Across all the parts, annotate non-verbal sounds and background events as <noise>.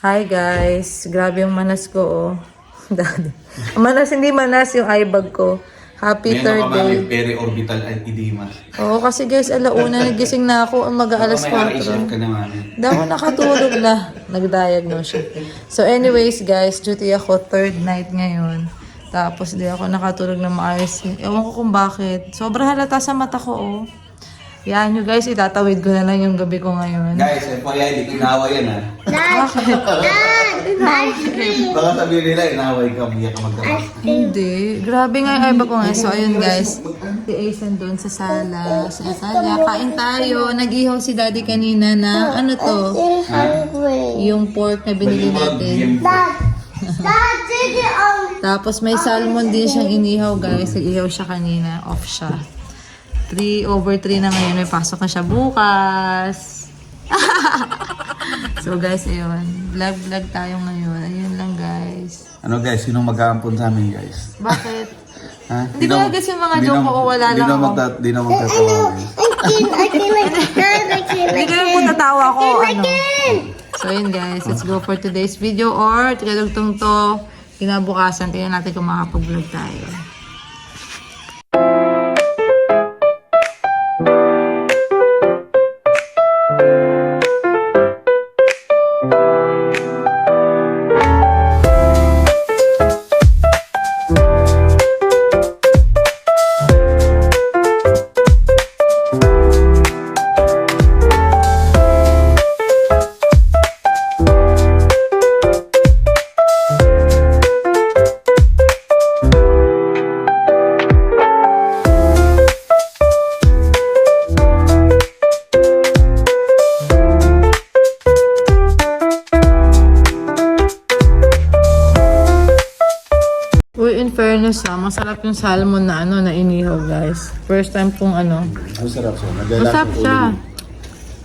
Hi guys, grabe yung manas ko oh. <laughs> Manas, hindi manas yung eye bag ko. Happy Meron third day. mga peri-orbital edema. Oo, kasi guys, alauna, nagising na ako, umaga alas Baka may RHF 4. ka na mami. Hindi ako nakatulog na. Nag-diagnose siya. So anyways guys, duty ako third night ngayon. Tapos di ako nakatulog na maayos. Ewan ko kung bakit. Sobrang halata sa mata ko oh. Yan nyo guys, itatawid ko na lang yung gabi ko ngayon. Guys, FYI, di inawa yan ha. Bakit? Baka sabihin nila, inaway ka, umiyak ka magdama. Hindi. Grabe nga yung iba ko nga. So, ayun guys. Si Aisan doon sa sala. Sa sala. Kain tayo. Nag-ihaw si daddy kanina na, ano to? Yung pork na binili natin. Tapos may salmon din siyang inihaw guys. Nag-ihaw siya kanina. Off siya. 3 over 3 na ngayon. May pasok na siya bukas. <laughs> so guys, ayun. Vlog-vlog tayo ngayon. Ayun lang guys. Ano guys, sino mag-aampon sa amin guys? Bakit? Ha? Hindi ko guess yung mga joke ko, wala Di lang na ako. magta, di na magtatawa guys. <laughs> Hindi ko lang kung natawa ko. Ano. So yun guys, let's go for today's video or tigadugtong to kinabukasan. Tingnan natin kung makapag-vlog tayo. In fairness ha, masarap yung salmon na ano, na inihaw guys. First time kong ano. Ang sarap siya. Masarap siya.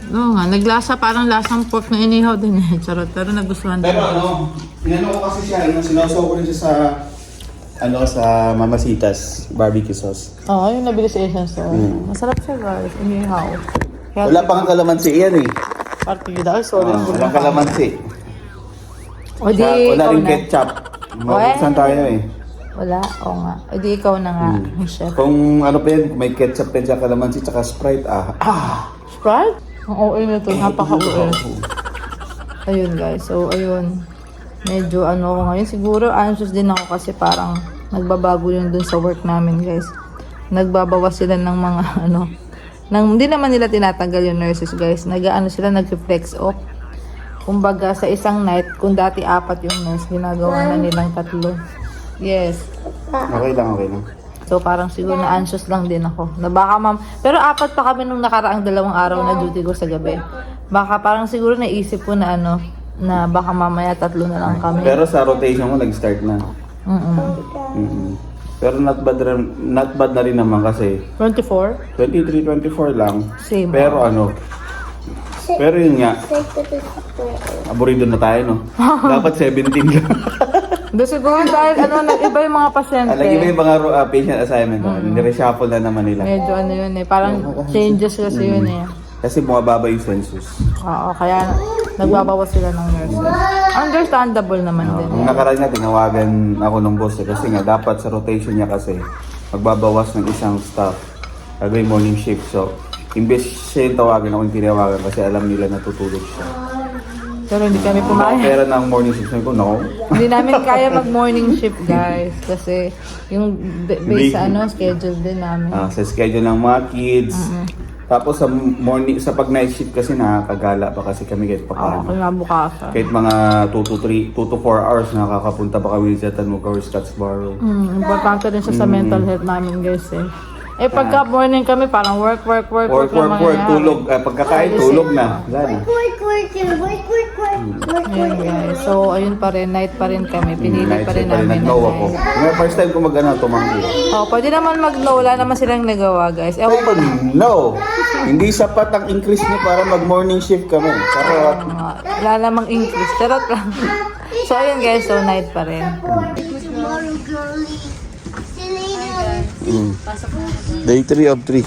Oo nga, naglasa parang lasang pork na inihaw din eh. <laughs> Charot, pero nagustuhan din. Pero ano, inano ko kasi siya, ano, sinawsaw ko rin siya sa, ano, sa Mamasitas barbecue sauce. Oo, yung nabili sa Asian store. Masarap siya guys, inihaw. Kaya, Wala pang kalamansi yan eh. partida. Ay, sorry. Ah, walang kalamansi. O di, Wala, wala ikaw rin na. ketchup. Mabuksan tayo eh. Wala, oo nga. O di, ikaw na nga, chef. Kung ano pa yan, may ketchup pa yan kalamansi tsaka Sprite, ah. Ah! Sprite? Ang OA na to, napaka-OA. <laughs> Ayun guys, so ayun. Medyo ano ako ngayon. Siguro anxious din ako kasi parang nagbabago yun dun sa work namin guys. Nagbabawas sila ng mga <laughs> ano. Nang, hindi naman nila tinatanggal yung nurses guys. Nag-ano sila, nag-flex off. Kumbaga sa isang night, kung dati apat yung nurse, ginagawa na nilang tatlo. Yes. Okay lang, okay lang. So parang siguro na anxious lang din ako. Na baka ma'am, pero apat pa kami nung nakaraang dalawang araw na duty ko sa gabi. Baka parang siguro naisip ko na ano, na baka mamaya tatlo na lang kami. Pero sa rotation mo, nag-start na. Mm-mm. mm Pero not bad, rin, not bad na rin naman kasi 24? 23, 24 lang. Same. Pero ano, pero yun nga, aburido na tayo, no? <laughs> Dapat 17 ka. <laughs> Doon siguro dahil ano, nag-iba yung mga pasyente. Alam mo yung mga uh, patient assignment, no? Nire-shuffle na naman nila. Medyo ano yun eh, parang changes kasi yun eh. Kasi bumababa yung census. Oo, kaya nagbabawas sila ng nurses. Understandable naman din. Nung nakaraan nga, tinawagan ako ng boss eh, kasi nga dapat sa rotation niya kasi magbabawas ng isang staff. Gagawin morning shift. So, imbes siya yung tawagan ako yung tinawagan kasi alam nila natutulog siya. Pero hindi kami Kung pumayag. pera ng morning shift, sabi ko, no. Hindi namin kaya mag morning shift guys kasi yung b- based sa ano schedule din namin. Ah, sa schedule ng mga kids. Tapos sa morning, sa pag night shift kasi nakakagala pa kasi kami kahit Oo, papaano. kinabukasan. Kahit mga 2 to 3, 2 to 4 hours nakakapunta pa kami sa Tanmuga or Scottsboro. Mm, importante din siya sa mental health namin guys eh. Eh pagka morning kami parang work, work, work, Work, work, lang work, mangyayari. tulog. Eh, pagkakain, tulog na. Wala na. Work, work, work, work, work, work, Ayun guys. So ayun pa rin, night pa rin kami. Pinili Night pa rin namin. na nag-no ako. night. Ngayon, first time ko mag-ano, tumanggi. Oh, pwede naman mag-no. Wala naman silang nagawa guys. Ewan ko lang. No! Hindi sapat ang increase niyo para mag-morning shift kami. Charot. Uh, wala namang increase. Charot lang. so ayun guys, so night pa rin. Later. Day 3 of 3.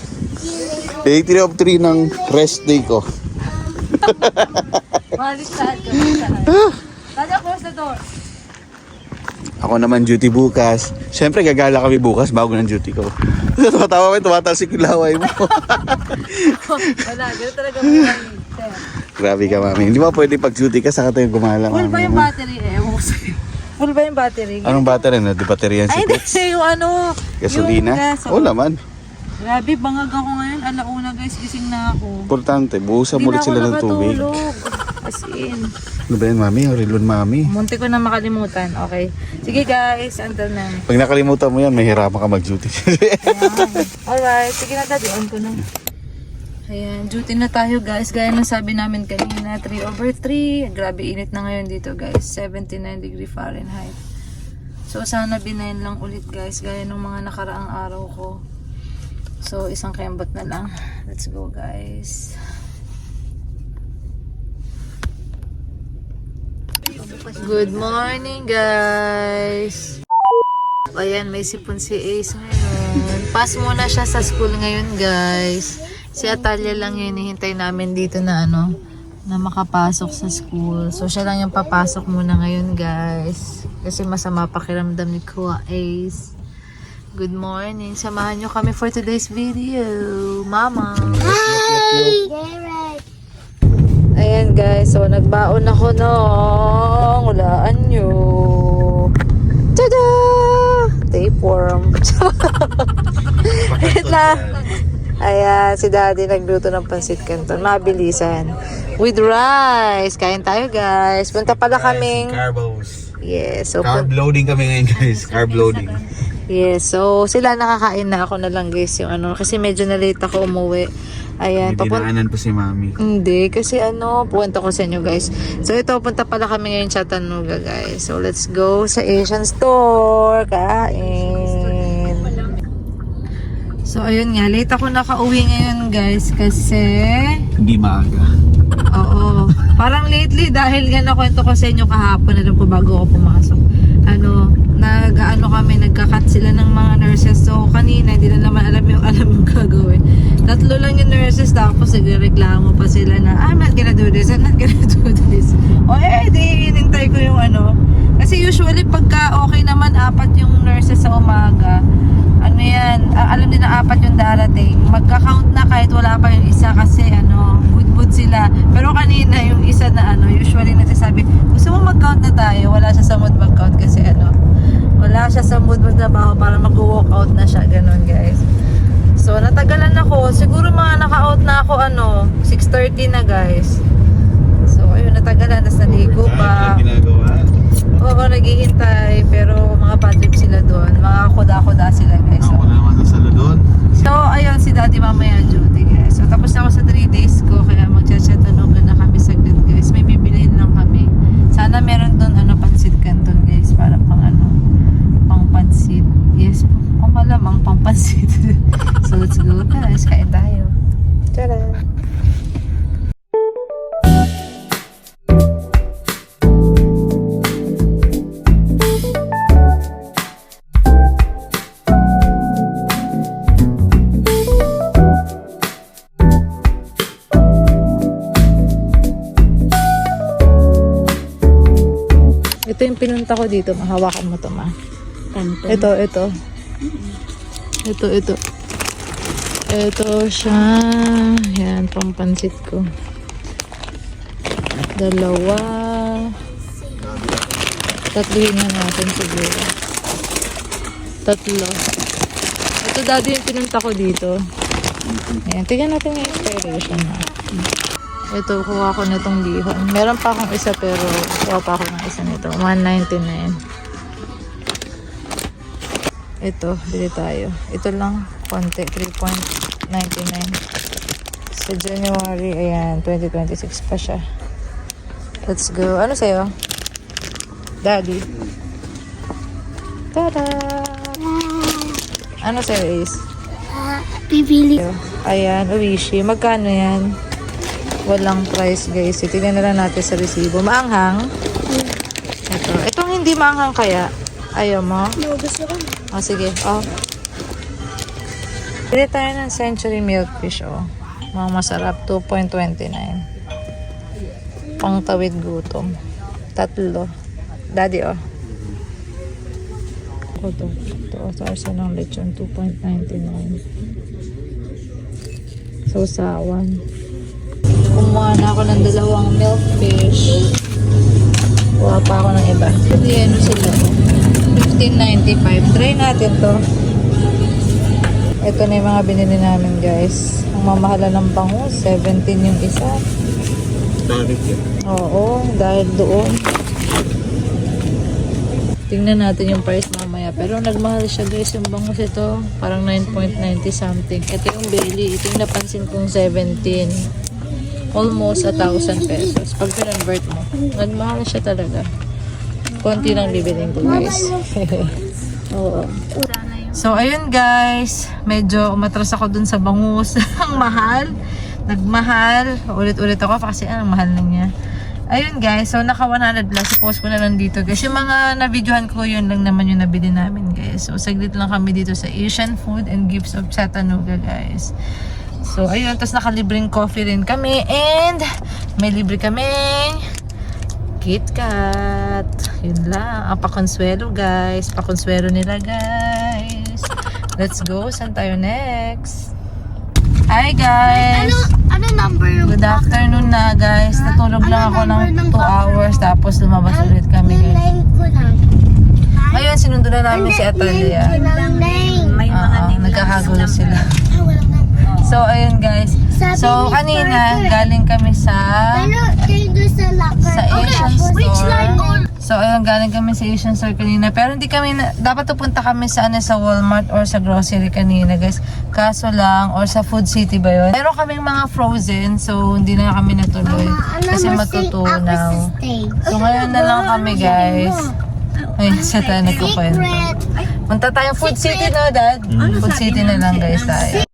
Day 3 of 3 ng rest day ko. <laughs> Malis lahat ko. the door. Ako naman duty bukas. Siyempre gagala kami bukas bago ng duty ko. <laughs> Tumatawa ko, tumatalsik yung laway mo. <laughs> Wala, gano'n talaga. Sir. Grabe ka mami. Hindi ba pwede pag duty ka saka tayo gumala Full ba mami? yung battery? Eh, ewan ko sa'yo. Full ba yung battery? Anong battery na? Di battery yan si Ay, hindi. Pits? Yung ano. Gasolina? Yung gas. Oo naman. Grabe, bangag ako ngayon. Alauna guys, gising na ako. Importante, buhusan mo ulit sila ng tubig. nakatulog. As in. Ano ba yan mami? Rilon mami. Munti ko na makalimutan. Okay. Sige guys, until na. Pag nakalimutan mo yan, mahirapan ka mag-duty. <laughs> Alright, sige na daddy, on ko na. Ayan, duty na tayo guys. Gaya ng sabi namin kanina, 3 over 3. Grabe init na ngayon dito guys. 79 degree Fahrenheit. So sana binayin lang ulit guys. Gaya ng mga nakaraang araw ko. So isang kembot na lang. Let's go guys. Good morning guys. Ayan, may sipon si Ace ngayon. Pass muna siya sa school ngayon, guys. Si Atalia lang yung hinihintay namin dito na ano, na makapasok sa school. So, siya lang yung papasok muna ngayon, guys. Kasi masama pakiramdam ni Kuya Ace. Good morning. Samahan nyo kami for today's video. Mama. Garrett. Ayan guys, so nagbaon ako ng hulaan nyo. Tada! Tapeworm. <laughs> Wait lang. Ayan, si daddy nagluto ng pansit canton. Mabilisan. With rice. Kain tayo guys. Punta pala kaming... Carbos. Yes. So, Carb loading kami ngayon guys. Carb loading. yes. So, sila nakakain na ako na lang guys yung ano. Kasi medyo na late ako umuwi. Ayan. May dinaanan pa si mami. Hindi, kasi ano, puwento ko sa inyo guys. So ito, punta pala kami ngayon sa Chattanooga guys. So let's go sa Asian store. Kain. So ayun nga, late ako nakauwi ngayon guys kasi Hindi maaga. Oo. Parang lately, dahil nga nakwento ko sa inyo kahapon, alam ko bago ako pumasok. Ano, nag, ano kami, nagka-cut sila ng mga nurses. So, kanina, hindi na naman alam yung, <laughs> alam yung gagawin. Tatlo lang yung nurses, tapos nagreklamo pa sila na, I'm not gonna do this, I'm not gonna <laughs> do this. O eh, di, inintay ko yung ano. Kasi usually, pagka okay naman, apat yung nurses sa umaga, ano yan, alam din na apat yung darating. Magka-count na kahit wala pa yung isa kasi ano, budbud sila. Pero kanina yung isa na ano, usually nagsasabi, gusto mo mag-count na tayo? Wala siya sa mood mag-count kasi ano, wala siya sa mood magtrabaho para mag-walk out na siya, ganun guys. So, natagalan ako. Siguro mga naka-out na ako, ano, 6.30 na guys. So, ayun, natagalan. Tapos naligo pa. ginagawa. Oo, naghihintay. Pero mga bad trip sila doon. Mga kuda-kuda sila guys. Ako naman sa salon. So, ayun, si daddy mamaya duty, guys. So, tapos na ako sa 3 days ko, kaya magchachatanog na kami saglit, guys. May bibiliin lang kami. Sana meron doon, ano, pansit canton, guys, para pang, ano, pang pansit. Yes, o malamang pang pansit. <laughs> so, let's go, guys. Kain tayo. Tada! Yung pinunta ko dito. Mahawakan mo to, ma. Ito, ito. Ito, ito. Ito siya. Yan, pampansit ko. Dalawa. Tatluhin na natin siguro. Tatlo. Ito dati yung pinunta ko dito. Ayan, tignan natin yung expiration na. Ito, kuha ko nitong bihon. Meron pa akong isa pero kuha pa ako ng isa nito. 199. Ito, bili tayo. Ito lang, konti. 3.99. Sa January, ayan, 2026 pa siya. Let's go. Ano sa'yo? Daddy. Tada! Ano sa'yo, Ace? Pipili. Ayan, Uwishi. Magkano yan? Walang price, guys. Tingnan na lang natin sa resibo. Maanghang? Ito. Itong hindi maanghang kaya? Ayaw mo? No, gusto ko. O, sige. Oh. Pili tayo ng Century Milkfish, oh. Mga masarap. 2.29. Pang tawid gutom. Tatlo. Daddy, oh. Ako to. Ito, oh, sarsa ng lechon. 2.99. So, sawan. Kumuha na ako ng dalawang milk fish. Kuha pa ako ng iba. Hindi, ano sila? 15.95. Try natin to. Ito na yung mga binili namin, guys. Ang mamahala ng bangus. 17 yung isa. Tariff yan. Oo, dahil doon. Tingnan natin yung price mamaya. Pero nagmahal siya guys yung bangus ito. Parang 9.90 something. Ito yung Bailey. Ito yung napansin kong 17. Almost a thousand pesos. Pag pinonvert mo. Nagmahal siya talaga. Konti lang bibiling ko guys. <laughs> Oo. So, ayun guys. Medyo umatras ako dun sa bangus. <laughs> Ang mahal. Nagmahal. Ulit-ulit ako kasi ang mahal na niya. Ayun guys. So, naka 100 plus. Post ko na lang dito guys. Yung mga na-videohan ko, yun lang naman yung nabili namin guys. So, saglit lang kami dito sa Asian Food and Gifts of Chattanooga guys. So, ayun. Tapos nakalibreng coffee rin kami. And, may libre kaming KitKat. Yun lang. Ang pakonsuelo, guys. Pakonsuelo nila, guys. Let's go. Saan tayo next? Hi, guys. Ano, ano number yung Good afternoon na, guys. Natulog lang ako ng 2 hours. Tapos lumabas ulit kami, guys. Ngayon, sinundo na namin si Atalia. May Oo, nagkakagulo sila. Ah. So, ayun, guys. So, kanina, galing kami sa... Ano, sa locker. sa Asian Which store. So, ayun, galing kami sa Asian store kanina. Pero hindi kami, na, dapat pupunta kami sa, ano, sa Walmart or sa grocery kanina, guys. Kaso lang, or sa Food City ba yun? Meron kaming mga frozen, so hindi na kami natuloy. Kasi matutunaw. So, ngayon na lang kami, guys. Ay, sa tayo nagkukwento. Punta tayong Food City, no, Dad? Food City na lang, guys, tayo.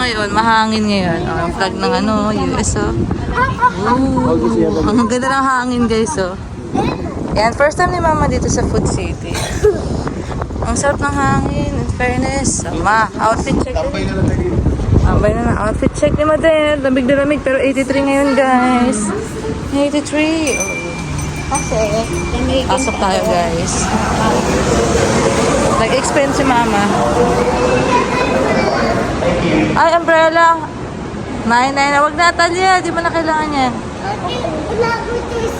Ngayon? Mahangin ngayon. Oh, ang flag ng ano, US, oh. Ooh, ang ganda ng hangin, guys, oh. Yan, first time ni Mama dito sa Food City. Ang sarap ng hangin, in fairness. Ma, outfit check. Tambay na Tambay na. Outfit check ni Madel. Lamig na lamig, pero 83 ngayon, guys. 83. Oh. Kasi, pasok tayo, guys. Nag-explain si Mama. Ay, umbrella. Nay, nay, na. Wag na, Talia. Di ba na kailangan yan?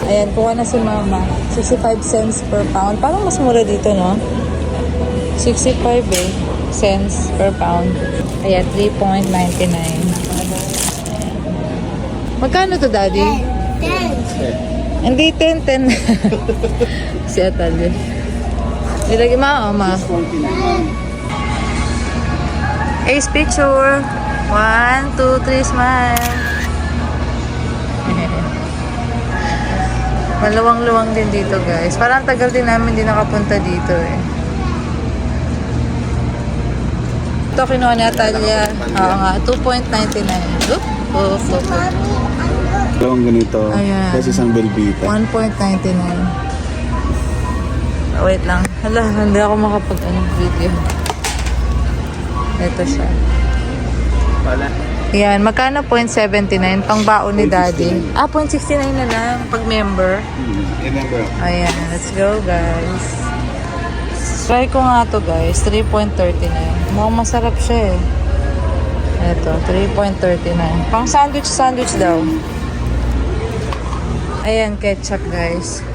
Ayan, kuha na si Mama. 65 cents per pound. Parang mas mura dito, no? 65 eh. Cents per pound. Ayan, 3.99. Magkano to, Daddy? Ten. Hindi, 10, 10. si Atal eh. Nilagay mo, ma. Ace picture. One, two, three, smile. <laughs> Maluwang-luwang din dito, guys. Parang tagal din namin din nakapunta dito, eh. Ito, kinuha ni Atalia. Oo nga, 2.99. Oop, oop, oop. Dalawang ganito. Ayan. Kasi isang Belvita. 1.99. Oh, wait lang. Hala, hindi ako makapag ano, video. Ito siya. Pala. Yan, magkano 0.79? Pang baon ni daddy. Ah, 0.69 na lang pag member. Hmm. Remember. Ayan, let's go guys. Try ko nga to guys, 3.39. Mukhang masarap siya eh. Ito, 3.39. Pang sandwich, sandwich daw. Ayan, ketchup guys.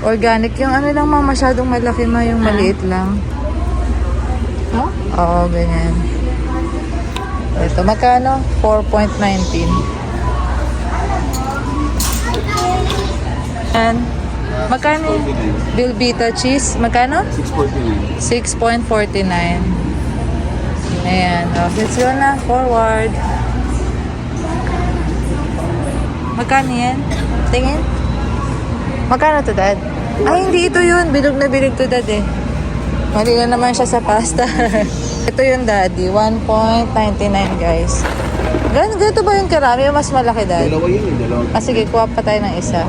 Organic. Yung ano lang ma, masyadong malaki ma, yung maliit lang. Oo, ganyan. Ito, magkano? 4.19. And, magkano? Bilbita cheese, magkano? 649. 6.49. Ayan. Oh, let's go na. Forward. Magkano yan? Tingin. Magkano to, Dad? Ay, hindi ito yun. Bilog na bilog to, Dad eh. Mali na naman siya sa pasta. <laughs> ito yung Daddy. 1.99, guys. Gan ganito ba yung karami? O mas malaki, Dad? Dalawa yun eh. Dalawa. Ah, sige, kuha pa tayo ng isa.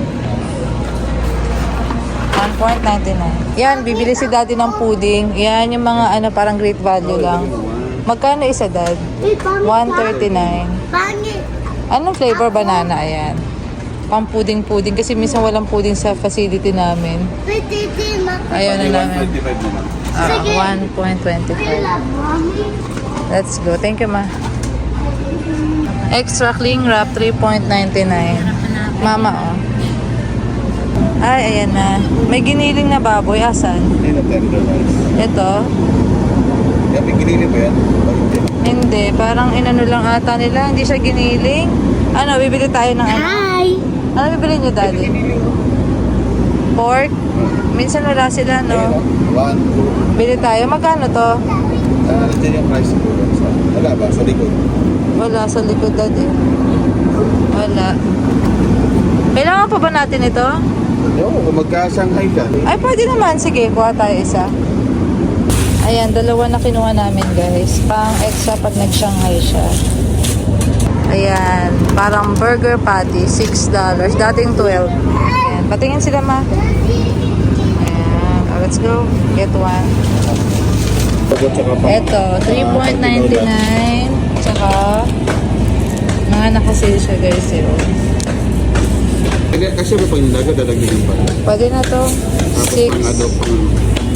1.99. Yan, bibili si daddy ng pudding. Yan, yung mga ano, parang great value lang. Magkano isa, dad? Uy, pangit. 139. Pangit. Anong flavor banana? Ayan. Pang pudding-pudding. Kasi minsan walang pudding sa facility namin. Pwede din Ayaw na namin. 25 na lang. Ah, Sige. 1.25. I love mommy. Let's go. Thank you, ma. Extra cling wrap, 3.99. Mama, oh. Ay, ayan na. May giniling na baboy. Asan? Hindi na. Ito? Kaya may ginili ba yan? Hindi. Parang inano lang ata nila. Hindi siya giniling. Ano, bibili tayo ng ano? Ano bibili niyo, daddy? Pork? Minsan wala sila, no? oh. One, two. Bili tayo. Magkano to? Ah, nandiyan yung price siguro. Sa, wala ba? Sa likod. Wala sa likod, daddy. Wala. Kailangan pa ba natin ito? Ewan ko, kung magka-Shanghai ka. Ay, pwede naman. Sige, kuha tayo isa. Ayan, dalawa na kinuha namin, guys. Pang extra pag nag-Shanghai siya. Ayan, parang burger patty, $6. Dating 12. Ayan, patingin sila, ma. Ayan, oh, let's go. Get one. Ito, 3.99. Tsaka, mga nakasale siya, guys. Eh. Kasi may pang nilaga, dadagdagan pa. Pwede na to. 6. pang adob, pang.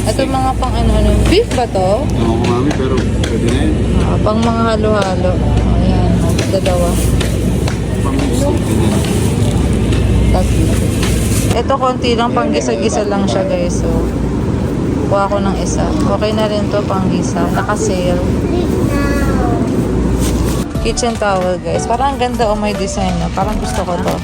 Ito mga pang ano, ano. Beef ba to? Ko mami, pero pwede na yun. Ah, pang mga halo-halo. Dalawa. Tatlo. Ito konti lang, pang gisa-gisa lang siya guys. So, kuha ko ng isa. Okay na rin to pang gisa. Naka-sale. Kitchen towel guys. Parang ang ganda o may design na. Parang gusto ko to.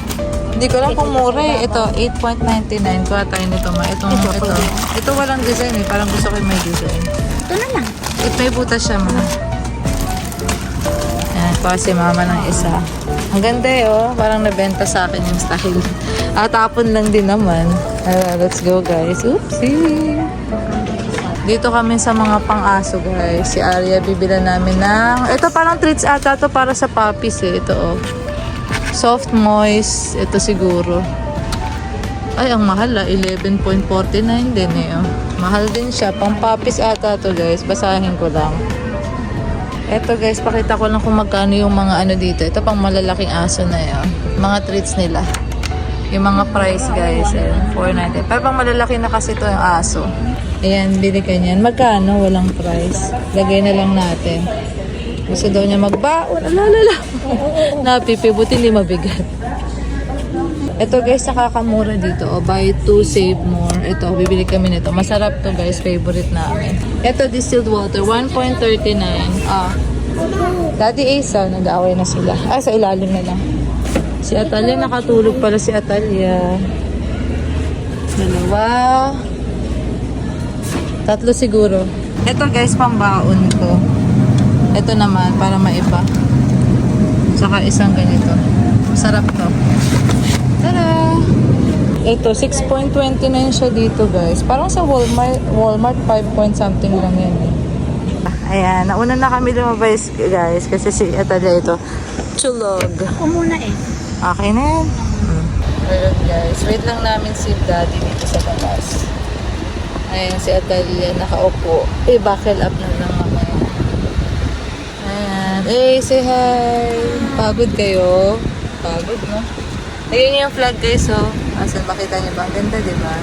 Hindi ko lang kung mura eh. Ito, 8.99. Kuha tayo nito ma. Ito, ito. Ito walang design eh. Parang gusto ko may design. Ito na lang. It may butas siya ma. Kuha si mama ng isa. Ang ganda eh, oh. Parang nabenta sa akin yung style. At tapon lang din naman. Ah, let's go, guys. Oopsie! Dito kami sa mga pang-aso, guys. Si Arya, bibila namin ng... Ito parang treats ata to para sa puppies eh. Ito, oh. Soft moist. Ito siguro. Ay, ang mahal ah. 11.49 din eh. Oh. Mahal din siya. Pang puppies ata to, guys. Basahin ko lang. Eto guys, pakita ko lang kung magkano yung mga ano dito. Ito pang malalaking aso na yun. Mga treats nila. Yung mga price guys, eh, 490. Pero pang malalaki na kasi ito yung aso. Ayan, bili ka. Magkano? Walang price. Lagay na lang natin. Gusto daw niya magbaon. Alalala. <laughs> Napipi, buti hindi mabigat. Ito guys, nakakamura dito. O, buy two, save more. Ito, bibili kami nito. Masarap to guys, favorite namin. Ito, distilled water, 1.39. Ah. Daddy ah, nag-aaway na sila. Ah, sa ilalim na lang. Si Atalia, nakatulog pala si Atalia. Dalawa. Tatlo siguro. Ito guys, pambaon ko. Ito naman, para maiba. Saka isang ganito. Sarap to. Ito, 6.29 siya dito guys. Parang sa Walmart, Walmart 5 point something lang yan eh. Ayan, nauna na kami lumabas guys kasi si Atalia ito. Chulog. Ako muna eh. Okay na yan. Hmm. Ayun guys, wait lang namin si daddy dito sa labas. Ayan si Atalia nakaupo. Eh, buckle up na lang mamaya. Ayan. Eh, say hi. Pagod kayo. Pagod, no? Ayun yung flag guys, oh. Asan makita niyo ba? Ang ganda, di ba?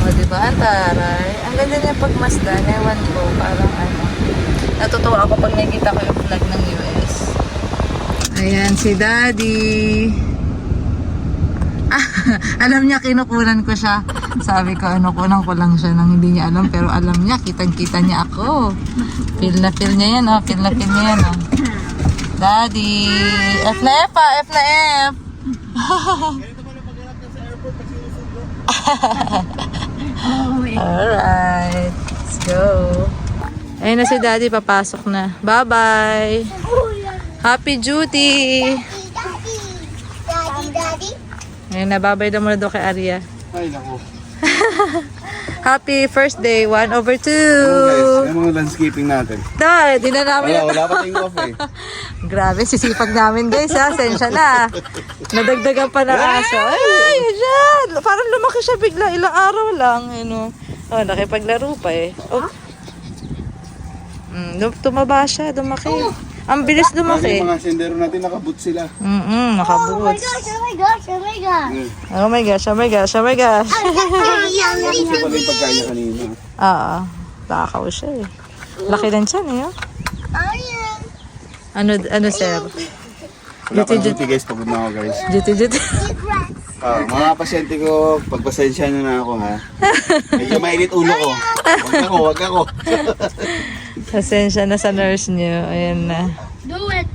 O, di ba? Ang taray. Ang ganda niya pag Mazda. Ewan ko, parang ano. Natutuwa ako pag nakikita ko yung flag ng US. Ayan, si Daddy. Ah, <laughs> alam niya, kinukunan ko siya. Sabi ko, ano, kunan ko lang siya nang hindi niya alam. Pero alam niya, kitang-kita niya ako. Feel na feel niya yan, oh. Feel na feel niya yan, oh. Daddy. F na F, ah. F na F. <laughs> <laughs> Alright. Let's go. Ayun na si Daddy, papasok na. Bye-bye. Happy duty. Daddy. Daddy, daddy. Ayun na, bye-bye daw muna daw kay Arya. Ay, naku. <laughs> Happy first day, 1 over 2. Guys, yung mga landscaping natin. Dahil, di na namin. Wala, wala pa tayong off eh. <laughs> Grabe, sisipag namin guys ha. Sensya na. Nadagdagan pa ng aso. Ay, yan. Parang lumaki siya bigla. Ilang araw lang. Ano. Oh, nakipaglaro pa eh. Oh. Mm, lum- tumaba siya, lumaki. Ang bilis Kasi lumaki. yung mga sendero natin nakabut sila. Mm-mm, Oh my gosh, oh my gosh, oh my gosh. Oh my gosh, oh my gosh, oh my gosh. Ito pala yung pagkain niya kanina. Oo. Takaw siya eh. Laki din siya eh. oh. Ayan. Ano, ano sir? Wala pa duty guys, pagod na ako guys. Duty, duty. Ah, mga pasyente ko, pagpasensya nyo na ako ha. Medyo mainit ulo ko. Wag ako, wag ako. <laughs> Pasensya na sa nurse niyo. Ayan na. Do it.